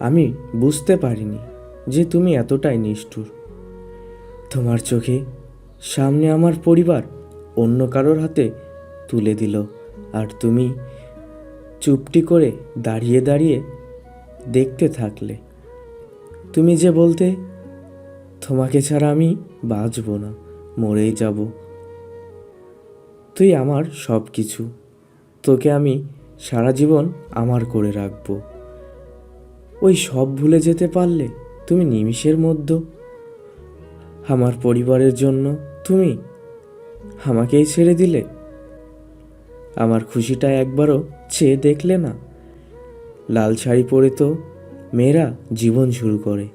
আমি বুঝতে পারিনি যে তুমি এতটাই নিষ্ঠুর। তোমার চোখে সামনে আমার পরিবার অন্য কারোর হাতে তুলে দিল আর তুমি চুপটি করে দাঁড়িয়ে দাঁড়িয়ে দেখতে থাকলে। তুমি যে বলতে, তোমাকে ছাড়া আমি বাঁচব না, মরেই যাব। তুই আমার সব কিছু তোকে আমি সারা জীবন আমার করে রাখব। ওই সব ভুলে যেতে পারলে তুমি নিমিষের মধ্যে। আমার পরিবারের জন্য তুমি আমাকেই ছেড়ে দিলে। আমার খুশিটা একবারও চেয়ে দেখলে না। লাল শাড়ি পরে তো মেয়েরা জীবন শুরু করে।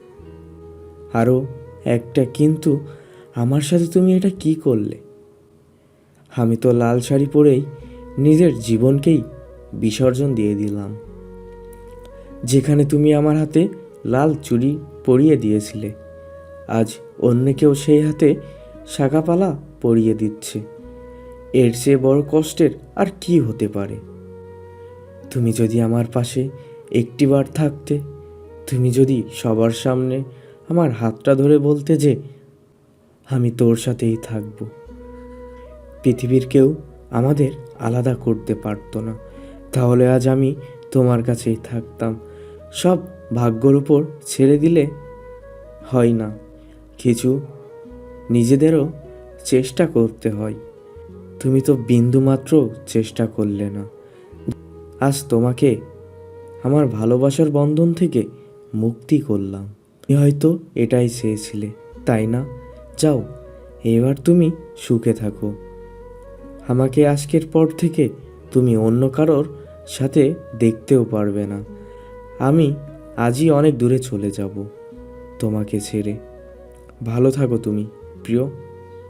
আরও একটা, কিন্তু আমার সাথে তুমি এটা কি করলে? আমি তো লাল শাড়ি পরেই নিজের জীবনকেই বিসর্জন দিয়ে দিলাম। যেখানে তুমি আমার হাতে লাল চুড়ি পরিয়ে দিয়েছিলে। আজ অন্য কেউ সেই হাতে শাখাপালা পরিয়ে দিচ্ছে। এর চেয়ে বড় কষ্টের আর কি হতে পারে? তুমি যদি আমার পাশে একটিবার থাকতে, তুমি যদি সবার সামনে আমার হাতটা ধরে বলতে যে, আমি তোর সাথেই থাকব। পৃথিবীর কেউ আমাদের আলাদা করতে পারতো না। তাহলে আজ আমি তোমার কাছেই থাকতাম। সব ভাগ্যর উপর ছেড়ে দিলে হয় না। কিছু নিজেদেরও চেষ্টা করতে হয়। তুমি তো বিন্দুমাত্র চেষ্টা করলে না। আজ তোমাকে আমার ভালোবাসার বন্ধন থেকে মুক্তি করলাম। তুমি হয়তো এটাই চেয়েছিলে, তাই না? যাও, এবার তুমি সুখে থাকো। আমাকে আজকের পর থেকে তুমি অন্য কারোর সাথে দেখতেও পারবে না। আমি আজই অনেক দূরে চলে যাব তোমাকে ছেড়ে। ভালো থাকো তুমি প্রিয়।